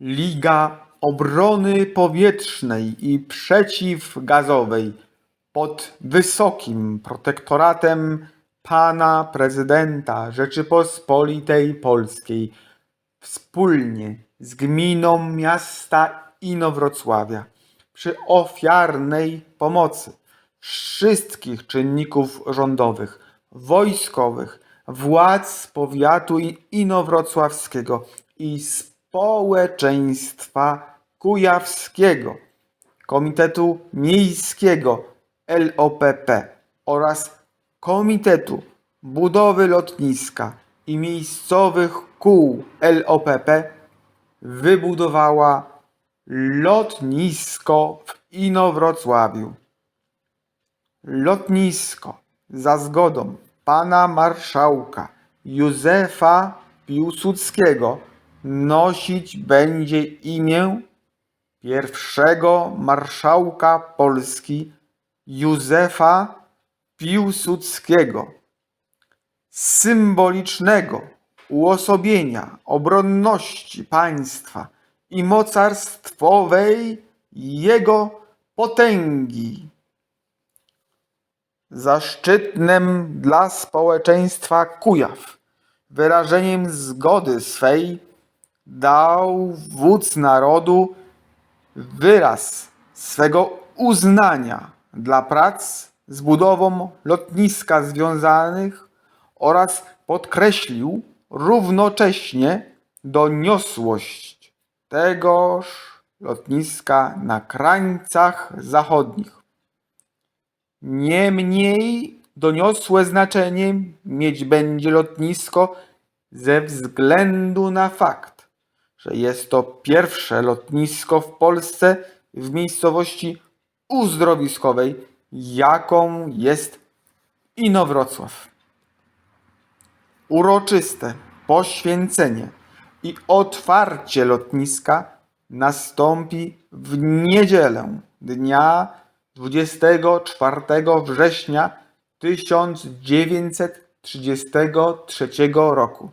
Liga Obrony Powietrznej i Przeciwgazowej pod wysokim protektoratem pana prezydenta Rzeczypospolitej Polskiej wspólnie z gminą miasta Inowrocławia przy ofiarnej pomocy wszystkich czynników rządowych, wojskowych, władz powiatu inowrocławskiego i społeczeństwa kujawskiego, Komitetu Miejskiego LOPP oraz Komitetu Budowy Lotniska i miejscowych kół LOPP wybudowała lotnisko w Inowrocławiu. Lotnisko za zgodą pana marszałka Józefa Piłsudskiego nosić będzie imię pierwszego marszałka Polski Józefa Piłsudskiego, symbolicznego uosobienia obronności państwa i mocarstwowej jego potęgi. Zaszczytnym dla społeczeństwa Kujaw wyrażeniem zgody swej dał wódz narodu wyraz swego uznania dla prac z budową lotniska związanych oraz podkreślił równocześnie doniosłość tegoż lotniska na krańcach zachodnich. Niemniej doniosłe znaczenie mieć będzie lotnisko ze względu na fakt, że jest to pierwsze lotnisko w Polsce w miejscowości uzdrowiskowej, jaką jest Inowrocław. Uroczyste poświęcenie i otwarcie lotniska nastąpi w niedzielę dnia 24 września 1933 roku.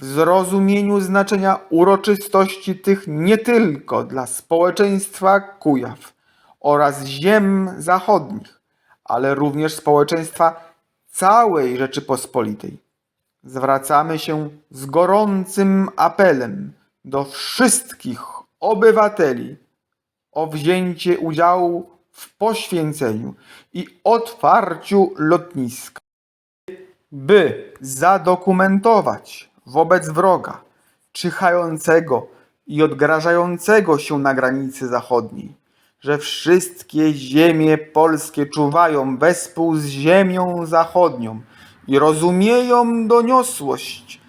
W zrozumieniu znaczenia uroczystości tych nie tylko dla społeczeństwa Kujaw oraz ziem zachodnich, ale również społeczeństwa całej Rzeczypospolitej. Zwracamy się z gorącym apelem do wszystkich obywateli o wzięcie udziału w poświęceniu i otwarciu lotniska, by zadokumentować wobec wroga czyhającego i odgrażającego się na granicy zachodniej, że wszystkie ziemie polskie czuwają wespół z ziemią zachodnią i rozumieją doniosłość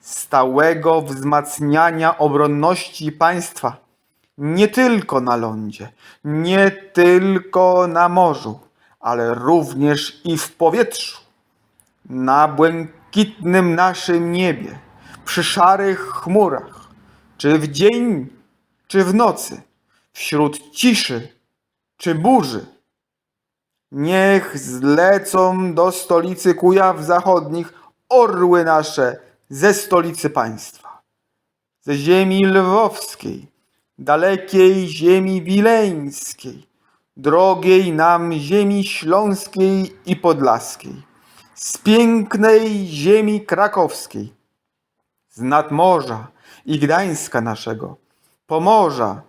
stałego wzmacniania obronności państwa nie tylko na lądzie, nie tylko na morzu, ale również i w powietrzu, na błękitnym naszym niebie, przy szarych chmurach, czy w dzień, czy w nocy, wśród ciszy, czy burzy. Niech zlecą do stolicy Kujaw Zachodnich orły nasze ze stolicy państwa, ze ziemi lwowskiej, dalekiej ziemi wileńskiej, drogiej nam ziemi śląskiej i podlaskiej, z pięknej ziemi krakowskiej, z nadmorza i Gdańska naszego, Pomorza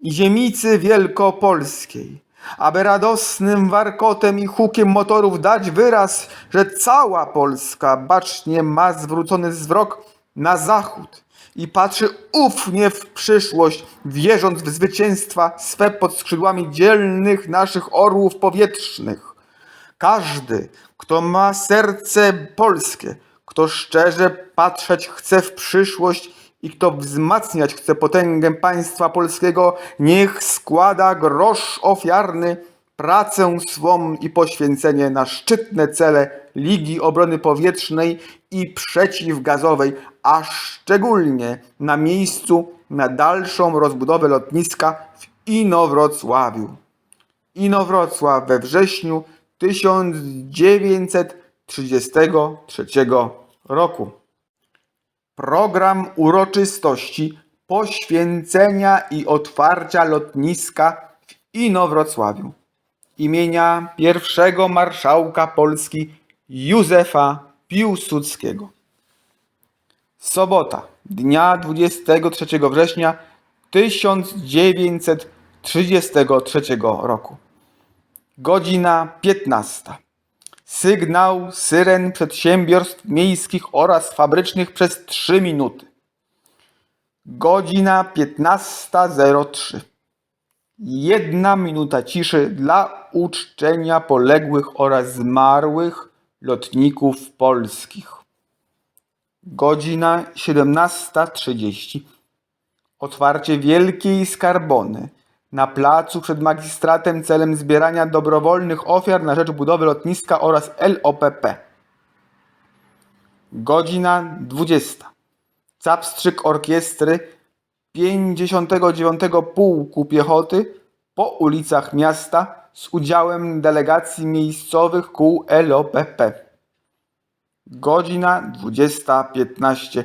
i ziemicy wielkopolskiej, aby radosnym warkotem i hukiem motorów dać wyraz, że cała Polska bacznie ma zwrócony wzrok na zachód i patrzy ufnie w przyszłość, wierząc w zwycięstwa swe pod skrzydłami dzielnych naszych orłów powietrznych. Każdy, kto ma serce polskie, kto szczerze patrzeć chce w przyszłość i kto wzmacniać chce potęgę państwa polskiego, niech składa grosz ofiarny, pracę swą i poświęcenie na szczytne cele Ligi Obrony Powietrznej i Przeciwgazowej, a szczególnie na miejscu na dalszą rozbudowę lotniska w Inowrocławiu. Inowrocław we wrześniu 1933 roku. Program uroczystości poświęcenia i otwarcia lotniska w Inowrocławiu imienia pierwszego marszałka Polski Józefa Piłsudskiego. Sobota, dnia 23 września 1933 roku. Godzina 15. Sygnał syren przedsiębiorstw miejskich oraz fabrycznych przez 3 minuty. Godzina 15.03. Jedna minuta ciszy dla uczczenia poległych oraz zmarłych lotników polskich. Godzina 17.30. Otwarcie wielkiej skarbony na placu przed magistratem celem zbierania dobrowolnych ofiar na rzecz budowy lotniska oraz LOPP. Godzina 20. Capstrzyk orkiestry 59 Pułku Piechoty po ulicach miasta z udziałem delegacji miejscowych kół LOPP. Godzina 20.15.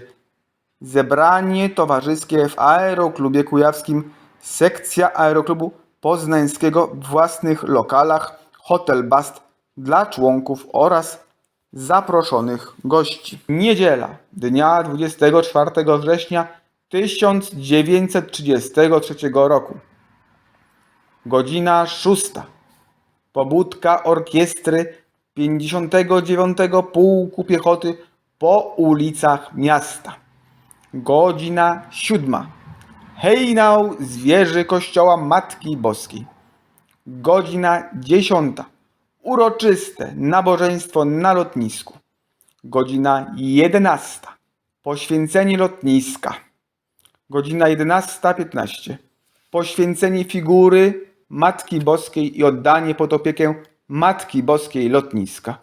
Zebranie towarzyskie w Aeroklubie Kujawskim, sekcja Aeroklubu Poznańskiego w własnych lokalach Hotel Bast dla członków oraz zaproszonych gości. Niedziela, dnia 24 września 1933 roku. Godzina 6. Pobudka orkiestry 59 Pułku Piechoty po ulicach miasta. Godzina 7. Hejnał z wieży kościoła Matki Boskiej. Godzina 10. Uroczyste nabożeństwo na lotnisku. Godzina 11. Poświęcenie lotniska. Godzina 11.15. Poświęcenie figury Matki Boskiej i oddanie pod opiekę Matki Boskiej lotniska.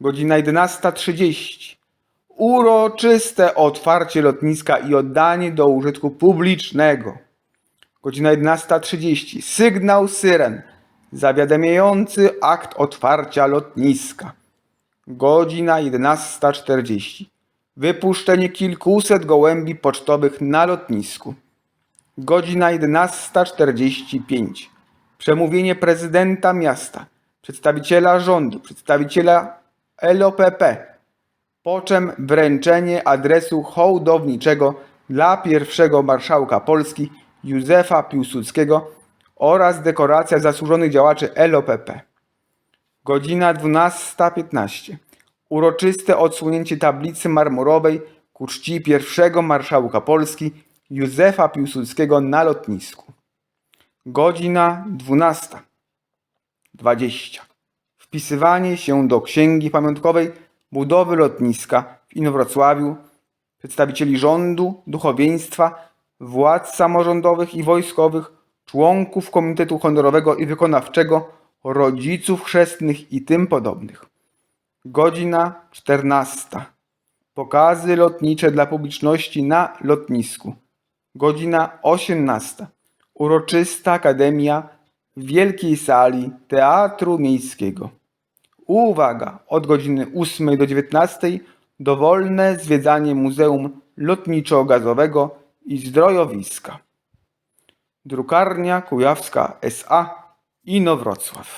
Godzina 11.30. Uroczyste otwarcie lotniska i oddanie do użytku publicznego. Godzina 11.30. Sygnał syren zawiadamiający akt otwarcia lotniska. Godzina 11.40. Wypuszczenie kilkuset gołębi pocztowych na lotnisku. Godzina 11.45. Przemówienie prezydenta miasta, przedstawiciela rządu, przedstawiciela LOPP, po czym wręczenie adresu hołdowniczego dla pierwszego marszałka Polski Józefa Piłsudskiego oraz dekoracja zasłużonych działaczy LOPP. Godzina 12.15. Uroczyste odsłonięcie tablicy marmurowej ku czci pierwszego marszałka Polski Józefa Piłsudskiego na lotnisku. Godzina 12.20. Wpisywanie się do księgi pamiątkowej budowy lotniska w Inowrocławiu przedstawicieli rządu, duchowieństwa, władz samorządowych i wojskowych, członków Komitetu Honorowego i Wykonawczego, rodziców chrzestnych i tym podobnych. Godzina 14. Pokazy lotnicze dla publiczności na lotnisku. Godzina 18. Uroczysta Akademia w Wielkiej Sali Teatru Miejskiego. Uwaga! Od godziny 8 do 19 dowolne zwiedzanie Muzeum Lotniczo-Gazowego i Zdrojowiska. Drukarnia Kujawska S.A. Inowrocław.